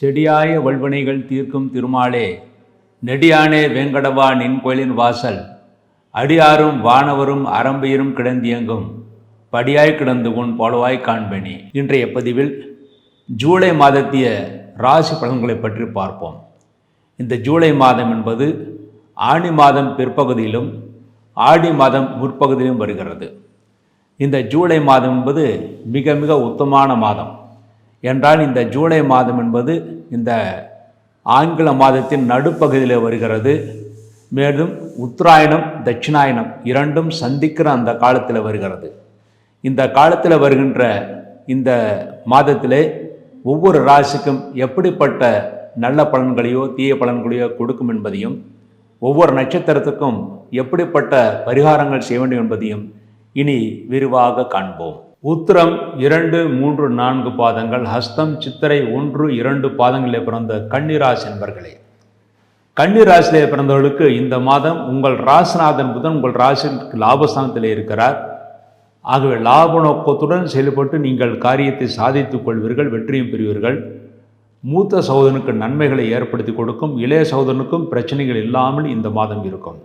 செடியாய வல்வினைகள் தீர்க்கும் திருமாலே நெடியானே வேங்கடவா நின் கோயிலின் வாசல். அடியாரும் வானவரும் அரம்பையரும் கிடந்தியங்கும். படியாய் கிடந்து உன் போலவாய் காண்பனி. இன்றைய பதிவில் ஜூலை மாதத்திய ராசி பலன்களை பற்றி பார்ப்போம். இந்த ஜூலை மாதம் என்பது ஆணி மாதம் பிற்பகுதியிலும் ஆடி மாதம் முற்பகுதியிலும் வருகிறது. இந்த ஜூலை மாதம் என்பது மிக மிக உத்தமான மாதம். என்றால் இந்த ஜூலை மாதம் என்பது இந்த ஆங்கில மாதத்தின் நடுப்பகுதியில் வருகிறது. மேலும் உத்தராயணம் தட்சிணாயணம் இரண்டும் சந்திக்கிற அந்த காலத்தில் வருகிறது. இந்த காலத்தில் வருகின்ற இந்த மாதத்திலே ஒவ்வொரு ராசிக்கும் எப்படிப்பட்ட நல்ல பலன்களையோ தீய பலன்களையோ கொடுக்கும் என்பதையும் ஒவ்வொரு நட்சத்திரத்துக்கும் எப்படிப்பட்ட பரிகாரங்கள் செய்ய வேண்டும் என்பதையும் இனி விரிவாக காண்போம். உத்திரம் இரண்டு மூன்று நான்கு பாதங்கள் ஹஸ்தம் சித்திரை ஒன்று இரண்டு பாதங்களில் பிறந்த கன்னிராசி என்பர்களே கன்னிராசியிலே பிறந்தவர்களுக்கு இந்த மாதம் உங்கள் ராசிநாதன் புதன் உங்கள் ராசிக்கு லாபஸ்தானத்தில் இருக்கிறார். ஆகவே லாப நோக்கத்துடன் செயல்பட்டு நீங்கள் காரியத்தை சாதித்துக் கொள்வீர்கள் வெற்றியும் பெறுவீர்கள். மூத்த சகோதரனுக்கு நன்மைகளை ஏற்படுத்தி கொடுக்கும் இளைய சகோதரனுக்கும் பிரச்சனைகள் இல்லாமல் இந்த மாதம் இருக்கும்.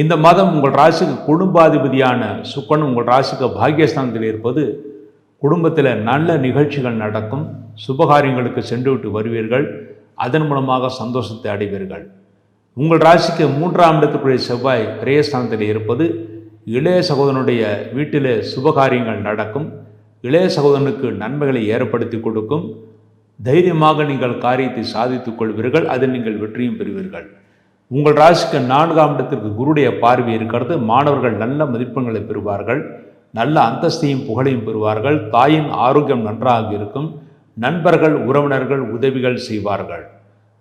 இந்த மாதம் உங்கள் ராசிக்கு குடும்பாதிபதியான சுக்கன் உங்கள் ராசிக்கு பாக்யஸ்தானத்தில் இருப்பது குடும்பத்தில் நல்ல நிகழ்ச்சிகள் நடக்கும். சுபகாரியங்களுக்கு சென்று விட்டு வருவீர்கள். அதன் மூலமாக சந்தோஷத்தை அடைவீர்கள். உங்கள் ராசிக்கு மூன்றாம் இடத்துக்குரிய செவ்வாய் பிரேயஸ்தானத்தில் இருப்பது இளைய சகோதரனுடைய வீட்டிலே சுபகாரியங்கள் நடக்கும். இளைய சகோதரனுக்கு நன்மைகளை ஏற்படுத்தி கொடுக்கும். தைரியமாக நீங்கள் காரியத்தை சாதித்துக் கொள்வீர்கள். அதில் நீங்கள் வெற்றியும் பெறுவீர்கள். உங்கள் ராசிக்கு நான்காம் இடத்திற்கு குருடைய பார்வை இருக்கிறது. மாணவர்கள் நல்ல மதிப்பெண்களை பெறுவார்கள். நல்ல அந்தஸ்தையும் புகழையும் பெறுவார்கள். தாயின் ஆரோக்கியம் நன்றாக இருக்கும். நண்பர்கள் உறவினர்கள் உதவிகள் செய்வார்கள்.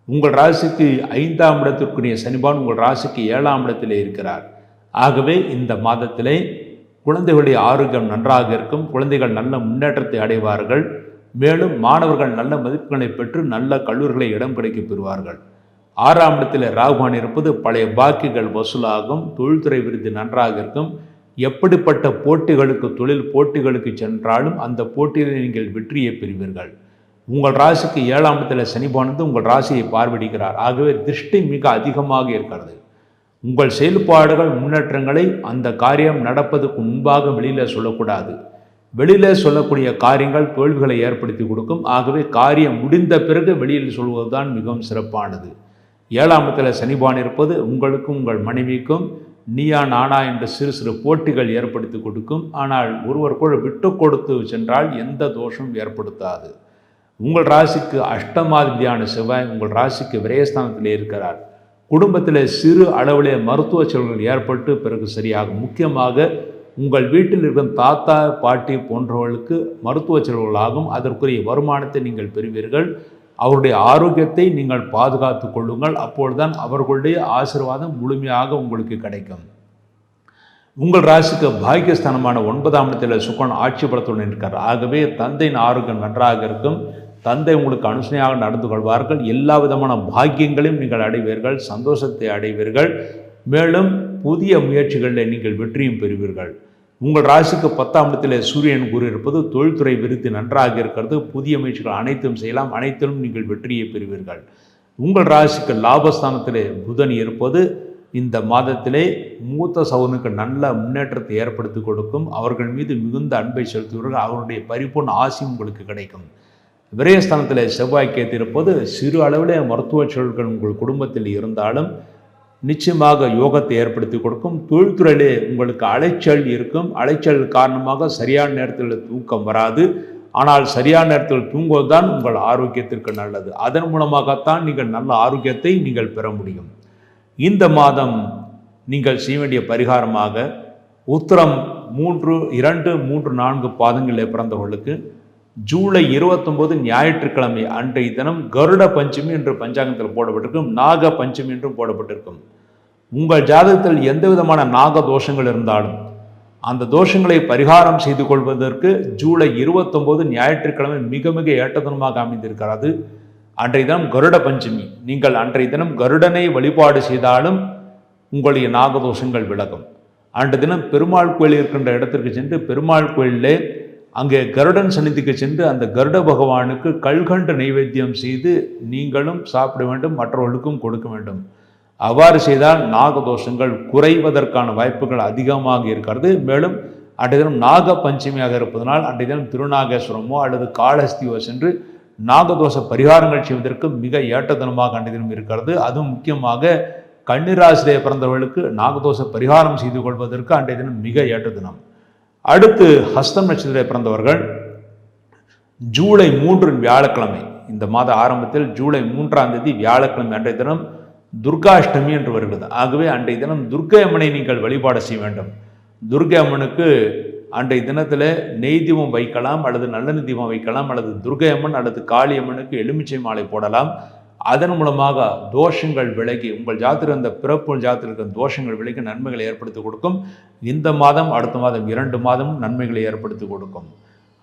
உங்கள் ராசிக்கு ஐந்தாம் இடத்திற்குரிய சனிபான் உங்கள் ராசிக்கு ஏழாம் இடத்திலே இருக்கிறார். ஆகவே இந்த மாதத்திலே குழந்தைகளுடைய ஆரோக்கியம் நன்றாக இருக்கும். குழந்தைகள் நல்ல முன்னேற்றத்தை அடைவார்கள். மேலும் மாணவர்கள் நல்ல மதிப்புகளை பெற்று நல்ல கல்லூரிகளை இடம் கிடைக்க பெறுவார்கள். ஆறாம் இடத்தில் ராகுவான் இருப்பது பழைய பாக்கிகள் வசூலாகும் தொழில்துறை விருது நன்றாக இருக்கும். எப்படிப்பட்ட போட்டிகளுக்கு தொழில் போட்டிகளுக்கு சென்றாலும் அந்த போட்டியில் நீங்கள் வெற்றியை பெறுவீர்கள். உங்கள் ராசிக்கு ஏழாம் இடத்தில் சனிபானது உங்கள் ராசியை பார்வையிடுகிறார். ஆகவே திருஷ்டி மிக அதிகமாக இருக்கிறது. உங்கள் செயல்பாடுகள் முன்னேற்றங்களை அந்த காரியம் நடப்பதற்கு முன்பாக வெளியில் சொல்லக்கூடாது. வெளியில் சொல்லக்கூடிய காரியங்கள் தோல்விகளை ஏற்படுத்தி கொடுக்கும். ஆகவே காரியம் முடிந்த பிறகு வெளியில் சொல்வதுதான் மிகவும் சிறப்பானது. ஏழாம் இடத்துல சனிபான் இருப்பது உங்களுக்கும் உங்கள் மனைவிக்கும் நீயா நானா என்ற சிறு சிறு போட்டிகள் ஏற்படுத்தி கொடுக்கும். ஆனால் ஒருவருக்குள் விட்டு கொடுத்து சென்றால் எந்த தோஷம் ஏற்படுத்தாது. உங்கள் ராசிக்கு அஷ்டமாதிபதியான செவ்வாய் உங்கள் ராசிக்கு விரயஸ்தானத்தில் இருக்கிறார். குடும்பத்தில் சிறு அளவிலே மருத்துவ செலவுகள் ஏற்பட்டு பிறகு சரியாகும் முக்கியமாக உங்கள் வீட்டில் இருக்கும் தாத்தா பாட்டி போன்றவர்களுக்கு மருத்துவ செலவுகளாகும். அதற்குரிய வருமானத்தை நீங்கள் பெறுவீர்கள். அவருடைய ஆரோக்கியத்தை நீங்கள் பாதுகாத்து கொள்ளுங்கள். அப்பொழுதுதான் அவர்களுடைய ஆசீர்வாதம் முழுமையாக உங்களுக்கு கிடைக்கும். உங்கள் ராசிக்கு பாக்கியஸ்தானமான ஒன்பதாம் இடத்தில் சுக்கன் ஆட்சி பலத்துடன் இருக்கார் ஆகவே தந்தையின் ஆரோக்கியம் நன்றாக இருக்கும். தந்தை உங்களுக்கு அனுசனையாக நடந்து கொள்வார்கள். எல்லா விதமான பாக்கியங்களையும் நீங்கள் அடைவீர்கள். சந்தோஷத்தை அடைவீர்கள். மேலும் புதிய முயற்சிகளில் நீங்கள் வெற்றியும் பெறுவீர்கள். உங்கள் ராசிக்கு பத்தாம் இடத்தில் சூரியன் குரு இருப்பது தொழில்துறை விருத்தி நன்றாக இருக்கிறது. புதிய முயற்சிகள் அனைத்தும் செய்யலாம். அனைத்திலும் நீங்கள் வெற்றியை பெறுவீர்கள். உங்கள் ராசிக்கு லாபஸ்தானத்தில் புதன் இருப்பது இந்த மாதத்திலே மூத்த சகோதரனுக்கு நல்ல முன்னேற்றத்தை ஏற்படுத்தி கொடுக்கும். அவர்கள் மீது மிகுந்த அன்பை செலுத்துவீர்கள். அவருடைய பரிபூர்ண ஆசையும் உங்களுக்கு கிடைக்கும். விரயஸ்தானத்தில் செவ்வாய் கேத்திருப்பது சிறு அளவிலே மருத்துவ சூழல்கள் உங்கள் குடும்பத்தில் இருந்தாலும் நிச்சயமாக யோகத்தை ஏற்படுத்தி கொடுக்கும். தொழில்துறையிலே உங்களுக்கு அலைச்சல் இருக்கும். அலைச்சல் காரணமாக சரியான நேரத்தில் தூக்கம் வராது. ஆனால் சரியான நேரத்தில் தூங்குவதுதான் உங்கள் ஆரோக்கியத்திற்கு நல்லது. அதன் மூலமாகத்தான் நீங்கள் நல்ல ஆரோக்கியத்தை நீங்கள் பெற முடியும். இந்த மாதம் நீங்கள் செய்ய வேண்டிய பரிகாரமாக உத்தரம் மூன்று இரண்டு மூன்று நான்கு பாதங்களில் பிறந்தவர்களுக்கு ஜூலை இருபத்தொம்போது ஞாயிற்றுக்கிழமை அன்றைய தினம் கருட பஞ்சமி என்று பஞ்சாங்கத்தில் போடப்பட்டிருக்கும் நாக பஞ்சமி என்றும் போடப்பட்டிருக்கும். உங்கள் ஜாதகத்தில் எந்த விதமான நாக தோஷங்கள் இருந்தாலும் அந்த தோஷங்களை பரிகாரம் செய்து கொள்வதற்கு ஜூலை இருபத்தொம்போது ஞாயிற்றுக்கிழமை மிக மிக ஏற்றதனமாக அமைந்திருக்கிறது. அன்றைய தினம் கருட பஞ்சமி. நீங்கள் அன்றைய தினம் கருடனை வழிபாடு செய்தாலும் உங்களுடைய நாகதோஷங்கள் விலகும். அன்றைய தினம் பெருமாள் கோயில் இருக்கின்ற இடத்திற்கு சென்று பெருமாள் கோயிலே அங்கே கருடன் சந்நிதிக்கு சென்று அந்த கருட பகவானுக்கு கல்கண்டு நைவேத்தியம் செய்து நீங்களும் சாப்பிட வேண்டும் மற்றவர்களுக்கும் கொடுக்க வேண்டும். அவ்வாறு செய்தால் நாகதோஷங்கள் குறைவதற்கான வாய்ப்புகள் அதிகமாக இருக்கிறது. மேலும் அன்றைய தினம் நாக பஞ்சமியாக இருப்பதனால் அன்றைய தினம் திருநாகேஸ்வரமோ அல்லது காளஹஸ்தியோ சென்று நாகதோஷ பரிகாரங்கள் செய்வதற்கு மிக ஏற்ற தினமாக அன்றைய தினம் இருக்கிறது. அதுவும் முக்கியமாக கன்னிராசிரியை பிறந்தவர்களுக்கு நாகதோஷ பரிகாரம் செய்து கொள்வதற்கு அன்றைய தினம் மிக ஏற்ற தினம் அடுத்து ஹஸ்தம் நட்சத்திரத்தை பிறந்தவர்கள் ஜூலை மூன்று வியாழக்கிழமை. இந்த மாத ஆரம்பத்தில் ஜூலை மூன்றாம் தேதி வியாழக்கிழமை அன்றைய தினம் துர்காஷ்டமி என்று வருகிறது. ஆகவே அன்றைய தினம் துர்க்கை அம்மனை நீங்கள் வழிபாடு செய்ய வேண்டும். துர்க்கை அம்மனுக்கு அன்றைய தினத்தில் நெய் தீபம் வைக்கலாம் அல்லது நல்லெண்ணெய் தீபம் வைக்கலாம் அல்லது துர்க்கை அம்மன் அல்லது காளியம்மனுக்கு எலுமிச்சை மாலை போடலாம். அதன் மூலமாக தோஷங்கள் விலகி உங்கள் ஜாத்திர அந்த பிறப்பு ஜாத்திர இருக்கிற தோஷங்கள் விலகி நன்மைகளை ஏற்படுத்தி கொடுக்கும். இந்த மாதம் அடுத்த மாதம் இரண்டு மாதம் நன்மைகளை ஏற்படுத்தி கொடுக்கும்.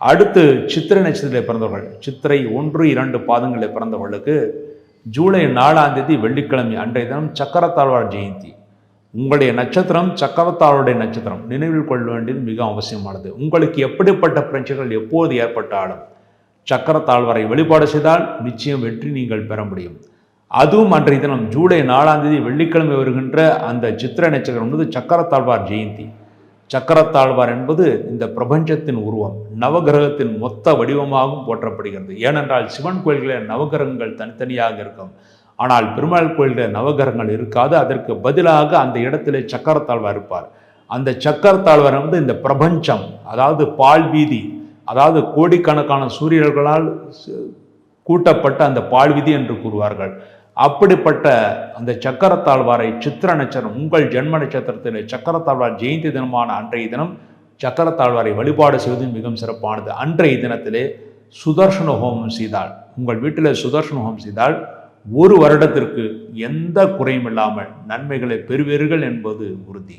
அடுத்து சித்திரை நட்சத்திரத்தில் பிறந்தவர்கள் சித்திரை ஒன்று இரண்டு பாதங்களில் பிறந்தவர்களுக்கு ஜூலை நாலாம் தேதி வெள்ளிக்கிழமை அன்றைய தினம் சக்கரத்தாழ்வார் ஜெயந்தி. உங்களுடைய நட்சத்திரம் சக்கரத்தாழ்வாருடைய நட்சத்திரம். நினைவில் கொள்ள வேண்டியது மிக அவசியமானது. உங்களுக்கு எப்படிப்பட்ட பிரச்சனைகள் எப்போது ஏற்பட்டாலும் சக்கரத்தாழ்வாரை வழிபாடு செய்தால் நிச்சயம் வெற்றி நீங்கள் பெற முடியும். அதுவும் அன்றைய தினம் ஜூலை நாலாம் தேதி வெள்ளிக்கிழமை வருகின்ற அந்த சித்திர நட்சத்திரம் என்பது சக்கரத்தாழ்வார் ஜெயந்தி. சக்கரத்தாழ்வார் என்பது இந்த பிரபஞ்சத்தின் உருவம் நவகிரகத்தின் மொத்த வடிவமாகவும் போற்றப்படுகிறது. ஏனென்றால் சிவன் கோயில்களில் நவகிரகங்கள் தனித்தனியாக இருக்கும். ஆனால் பெருமாள் கோயிலில் நவகிரகங்கள் இருக்காது. அதற்கு பதிலாக அந்த இடத்திலே சக்கரத்தாழ்வார் இருப்பார். அந்த சக்கரத்தாழ்வார் வந்து இந்த பிரபஞ்சம் அதாவது பால் வீதி அதாவது கோடிக்கணக்கான சூரியர்களால் கூட்டப்பட்ட அந்த பால்விதி என்று கூறுவார்கள். அப்படிப்பட்ட அந்த சக்கரத்தாழ்வாரை சித்திர நட்சத்திரம் உங்கள் ஜென்ம நட்சத்திரத்தில் சக்கரத்தாழ்வார் ஜெயந்தி தினமான அன்றைய தினம் சக்கரத்தாழ்வாரை வழிபாடு செய்வது மிகவும் சிறப்பானது. அன்றைய தினத்திலே சுதர்ஷன ஹோமம் செய்தால் உங்கள் வீட்டில் சுதர்ஷன ஹோமம் செய்தால் ஒரு வருடத்திற்கு எந்த குறையும் இல்லாமல் நன்மைகளை பெறுவீர்கள் என்பது உறுதி.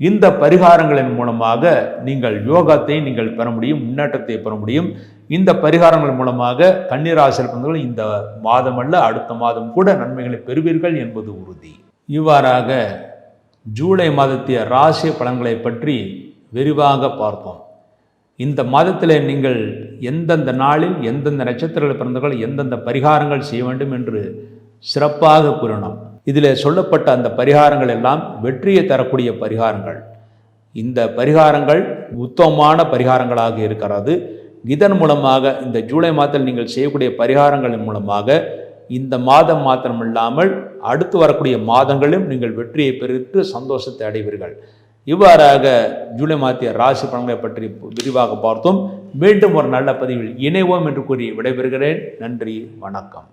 இந்த பரிகாரங்களின் மூலமாக நீங்கள் யோகத்தை நீங்கள் பெற முடியும் முன்னேற்றத்தை பெற முடியும். இந்த பரிகாரங்கள் மூலமாக கன்னிராசில் பிறந்தவர்கள் இந்த மாதம் அல்ல அடுத்த மாதம் கூட நன்மைகளை பெறுவீர்கள் என்பது உறுதி. இவ்வாறாக ஜூலை மாதத்திய ராசி பலன்களை பற்றி விரிவாக பார்ப்போம். இந்த மாதத்தில் நீங்கள் எந்தெந்த நாளில் எந்தெந்த நட்சத்திரங்கள் பிறந்தவர்கள் எந்தெந்த பரிகாரங்கள் செய்ய வேண்டும் என்று சிறப்பாக கூறினோம் இதில் சொல்லப்பட்ட அந்த பரிகாரங்கள் எல்லாம் வெற்றியை தரக்கூடிய பரிகாரங்கள். இந்த பரிகாரங்கள் உத்தமமான பரிகாரங்களாக இருக்கிறது. இதன் மூலமாக இந்த ஜூலை மாதத்தில் நீங்கள் செய்யக்கூடிய பரிகாரங்களின் மூலமாக இந்த மாதம் மாத்திரம் இல்லாமல் அடுத்து வரக்கூடிய மாதங்களிலும் நீங்கள் வெற்றியை பெற்று சந்தோஷத்தை அடைவீர்கள். இவ்வாறாக ஜூலை மாத்திய ராசி பலன்களை பற்றி விரிவாக பார்த்தோம். மீண்டும் ஒரு நல்ல பதிவில் இணைவோம் என்று கூறி விடைபெறுகிறேன். நன்றி வணக்கம்.